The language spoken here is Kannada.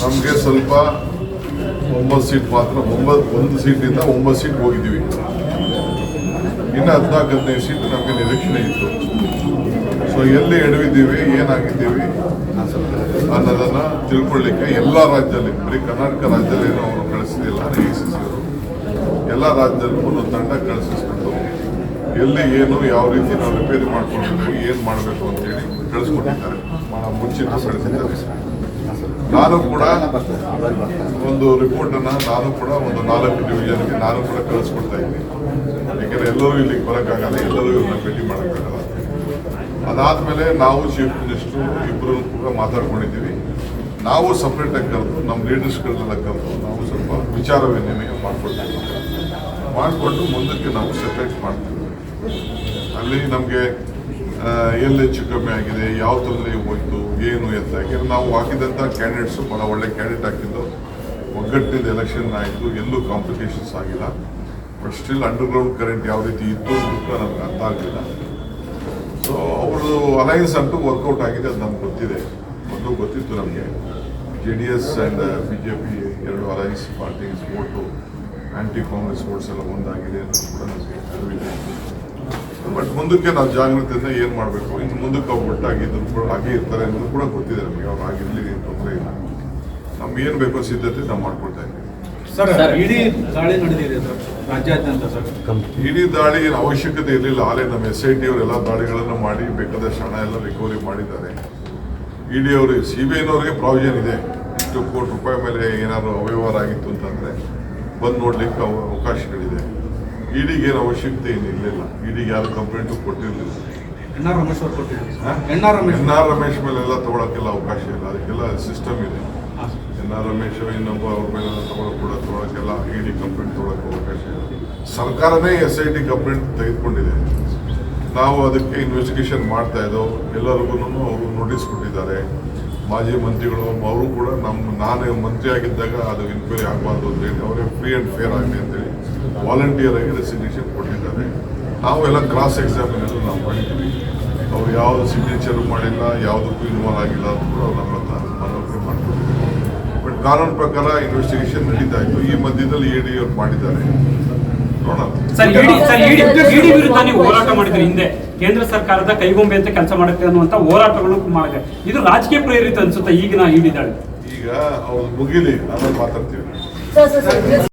ನಮಗೆ ಸ್ವಲ್ಪ ಒಂಬತ್ತು ಸೀಟ್ ಮಾತ್ರ, ಒಂಬತ್ತು, ಒಂದು ಸೀಟಿಂದ ಒಂಬತ್ತು ಸೀಟ್ ಹೋಗಿದ್ದೀವಿ. ಇನ್ನು ಹದಿನಾಲ್ಕು, ಹದಿನೈದು ಸೀಟ್ ನಮಗೆ ನಿರೀಕ್ಷಣೆ ಇತ್ತು. ಸೊ ಎಲ್ಲಿ ಎಡವಿದ್ದೀವಿ, ಏನಾಗಿದ್ದೀವಿ ಅನ್ನೋದನ್ನು ತಿಳ್ಕೊಳ್ಳಿಕ್ಕೆ ಎಲ್ಲ ರಾಜ್ಯದಲ್ಲಿ, ಬರೀ ಕರ್ನಾಟಕ ರಾಜ್ಯದಲ್ಲಿ ಅವರು ಕಳಿಸಿದಿಲ್ಲ ಎ ಸಿ ಸಿ ಅವರು. ಎಲ್ಲ ರಾಜ್ಯದಲ್ಲೂ ಒಂದೊಂದು ತಂಡ ಕಳಿಸಿಸ್ಕೊಂಡು ಎಲ್ಲಿ ಏನು, ಯಾವ ರೀತಿ ನಾವು ರಿಪೇರಿ ಮಾಡ್ಕೊಳ್ಬೇಕು ಏನು ಮಾಡಬೇಕು ಅಂತೇಳಿ ಕಳಿಸ್ಕೊಟ್ಟಿದ್ದಾರೆ. ಮುಂಚಿತ ಕಳಿಸಿದ್ದಾರೆ. ನಾನು ಕೂಡ ಒಂದು ರಿಪೋರ್ಟ್ ಅನ್ನ, ನಾನು ಕೂಡ ಒಂದು ನಾಲ್ಕು ಡಿವಿಷನ್ಗೆ ನಾನು ಕೂಡ ಕಳಿಸ್ಕೊಡ್ತಾ ಇದ್ದೀನಿ. ಯಾಕಂದ್ರೆ ಎಲ್ಲರೂ ಇಲ್ಲಿಗೆ ಬರೋಕ್ಕಾಗಲ್ಲ, ಎಲ್ಲರೂ ಇವ್ರನ್ನ ಭೇಟಿ ಮಾಡೋಕ್ಕಾಗಲ್ಲ ಅದಾದ್ಮೇಲೆ ನಾವು ಚೀಫ್ ಮಿನಿಸ್ಟ್ರು ಇಬ್ಬರು ಕೂಡ ಮಾತಾಡ್ಕೊಂಡಿದ್ದೀವಿ. ನಾವು ಸಪ್ರೇಟಾಗಿ ಕರೆದು ನಮ್ಮ ಲೀಡರ್ಸ್ಗಳನ್ನೆಲ್ಲ ಕರೆದು, ನಾವು ಸ್ವಲ್ಪ ವಿಚಾರ ವಿನಿಮಯ ಮಾಡ್ಕೊಳ್ತೀವಿ ಮಾಡಿಕೊಂಡು ಮುಂದಕ್ಕೆ ನಾವು ಸೆಪ್ರೇಟ್ ಮಾಡ್ತೀವಿ. ಅಲ್ಲಿ ನಮಗೆ ಎಲ್ಲಿ ಹೆಚ್ಚು ಕಮ್ಮಿ ಆಗಿದೆ, ಯಾವ ತೊಂದರೆ ಹೋಯ್ತು, ಏನು ಎಂತ? ಯಾಕೆಂದ್ರೆ ನಾವು ಹಾಕಿದಂಥ ಕ್ಯಾಂಡಿಡೇಟ್ಸು ಭಾಳ ಒಳ್ಳೆ ಕ್ಯಾಂಡಿಡೇಟ್ ಹಾಕಿದ್ದು ಒಗ್ಗಟ್ಟಿನ ಎಲೆಕ್ಷನ್ ಆಯಿತು, ಎಲ್ಲೂ ಕಾಂಪ್ಲಿಕೇಶನ್ಸ್ ಆಗಿಲ್ಲ. ಬಟ್ ಸ್ಟಿಲ್ ಅಂಡರ್ಗ್ರೌಂಡ್ ಕರೆಂಟ್ ಯಾವ ರೀತಿ ಇತ್ತು ಅಂತ ನಮ್ಗೆ ಅರ್ಥ ಆಗಲಿಲ್ಲ. ಸೊ ಅವ್ರದ್ದು ಅಲೈನ್ಸ್ ಅಂತೂ ವರ್ಕೌಟ್ ಆಗಿದೆ ಅದು ನಮ್ಗೆ ಗೊತ್ತಿದೆ. ಮೊದಲು ಗೊತ್ತಿತ್ತು ನಮಗೆ. J D S and B J P ಎರಡು alliance party support anti Congress votes ಎಲ್ಲ ಒಂದಾಗಿದೆ ಅನ್ನೋದು ಕೂಡ ನಮಗೆ ಅರಿವಿದೆ ಬಟ್ ಮುಂದಕ್ಕೆ ನಾವು ಜಾಗೃತಿಯಿಂದ ಏನು ಮಾಡಬೇಕು? ಇನ್ನು ಮುಂದಕ್ಕೆ ಅವ್ರು ಒಟ್ಟಾಗಿ ಕೂಡ ಹಾಗೆ ಇರ್ತಾರೆ ಅನ್ನೋದು ಕೂಡ ಗೊತ್ತಿದೆ ನಮಗೆ. ಅವ್ರು ಆಗಿರಲಿ ತೊಂದರೆ ಇಲ್ಲ. ನಮ್ಗೆ ಏನು ಬೇಕೋ ಸಿದ್ಧತೆ ನಾವು ಮಾಡ್ಕೊಳ್ತಾ ಇದ್ದೀವಿ. ಇಡೀ ದಾಳಿ ನಡೆದಿದೆ ಸರ್ ರಾಜ್ಯಾದ್ಯಂತ ಸರ್. ಇಡೀ ದಾಳಿ ಏನು ಅವಶ್ಯಕತೆ ಇರಲಿಲ್ಲ. ಆಲೇ ನಮ್ಮ ಎಸ್ ಐ ಟಿ ಅವರು ಎಲ್ಲ ದಾಳಿಗಳನ್ನು ಮಾಡಿ ಬೇಕಾದಷ್ಟು ಹಣ ಎಲ್ಲ ರಿಕವರಿ ಮಾಡಿದ್ದಾರೆ. ಇಡಿ ಅವರು ಸಿ ಬಿ ಐನವ್ರಿಗೆ ಪ್ರಾವಿಷನ್ ಇದೆ. ಇಷ್ಟು ಕೋಟಿ ರೂಪಾಯಿ ಮೇಲೆ ಏನಾದ್ರು ಅವ್ಯವಹಾರ ಆಗಿತ್ತು ಅಂತಂದರೆ ಬಂದು ನೋಡ್ಲಿಕ್ಕೆ ಅವ- ಅವಕಾಶಗಳಿದೆ. ಇಡಿಗೆ ಏನು ಅವಶ್ಯಕತೆ ಏನು ಇರಲಿಲ್ಲ ಇಡಿಗೆ ಯಾರು complaint ಕೊಟ್ಟಿರಲಿಲ್ಲ. N R Ramesh N R Ramesh N R Ramesh ಮೇಲೆಲ್ಲ ತಗೊಳಕ್ಕೆಲ್ಲ ಅವಕಾಶ ಇಲ್ಲ. ಅದಕ್ಕೆಲ್ಲ ಸಿಸ್ಟಮ್ ಇದೆ. ಎನ್ ಆರ್ ರಮೇಶ್ ಇನ್ನೊಬ್ಬ ಅವ್ರ ಮೇಲೆಲ್ಲ ತಗೊಳಕ್ ಕೂಡ ಇ ಇಡಿ ಕಂಪ್ಲೇಂಟ್ ತಗೊಳಕ್ಕೆ ಅವಕಾಶ ಇಲ್ಲ. ಸರ್ಕಾರನೇ ಎಸ್ ಐ ಟಿ ಕಂಪ್ಲೇಂಟ್ ತೆಗೆದುಕೊಂಡಿದೆ. ನಾವು ಅದಕ್ಕೆ ಇನ್ವೆಸ್ಟಿಗೇಷನ್ ಮಾಡ್ತಾ ಇದ್ದೋ ಎಲ್ಲರಿಗೂ ಅವರು ನೋಟಿಸ್ ಕೊಟ್ಟಿದ್ದಾರೆ. ಮಾಜಿ ಮಂತ್ರಿಗಳು, ಅವರು ಕೂಡ ನಮ್ಮ, ನಾನೇ ಮಂತ್ರಿ ಆಗಿದ್ದಾಗ ಅದು ಎನ್ಕ್ವೈರಿ ಆಗಬಾರ್ದು ಅಂತೇಳಿ ಅವರೇ ಫ್ರೀ ಆ್ಯಂಡ್ ಫೇರ್ ಆಗಲಿ ಅಂತೇಳಿ ವಾಲಂಟಿಯರ್ ಆಗಿ ರೆಸಿಗ್ನೇಷನ್ ಕೊಟ್ಟಿದ್ದಾರೆ. ನಾವು ಎಲ್ಲ ಕ್ರಾಸ್ ಎಕ್ಸಾಮಿನಲ್ಲಿ ನಾವು ಮಾಡಿದ್ದೀವಿ. ಅವ್ರು ಯಾವುದು ಸಿಗ್ನೇಚರ್ ಮಾಡಿಲ್ಲ ಯಾವುದಕ್ಕೂ ಇನ್ವಾಲ್ವ್ ಆಗಿಲ್ಲ ಅಂತ ಕೂಡ ನಮ್ಮ ಮನವರಿಕೆ ಬಟ್ ಕಾನೂನು ಪ್ರಕಾರ ಇನ್ವೆಸ್ಟಿಗೇಷನ್ ನಡೀತಾ ಇತ್ತು. ಈ ಮಧ್ಯದಲ್ಲಿ ಎ ಡಿ ಅವ್ರು ಮಾಡಿದ್ದಾರೆ. ಸರ್ ಇಡಿ ಸರ್ ಇಡಿ ಇಡಿ ವಿರುದ್ಧ ನೀವು ಹೋರಾಟ ಮಾಡಿದ್ರಿ ಹಿಂದೆ. ಕೇಂದ್ರ ಸರ್ಕಾರದ ಕೈಗೊಂಬೆ ಅಂತ ಕೆಲಸ ಮಾಡುತ್ತೆ ಅನ್ನುವಂತ ಹೋರಾಟಗಳು ಮಾಡಿದೆ. ಇದು ರಾಜಕೀಯ ಪ್ರೇರಿತ ಅನ್ಸುತ್ತೆ ಈಗ ನಾ ದಾಳಿ ಈಗ ಅವ್ರು ಮುಗಿಲಿ ಆಮೇಲೆ ಮಾತಾಡ್ತೀವಿ ಸರ್ ಸರ್ ಸರ್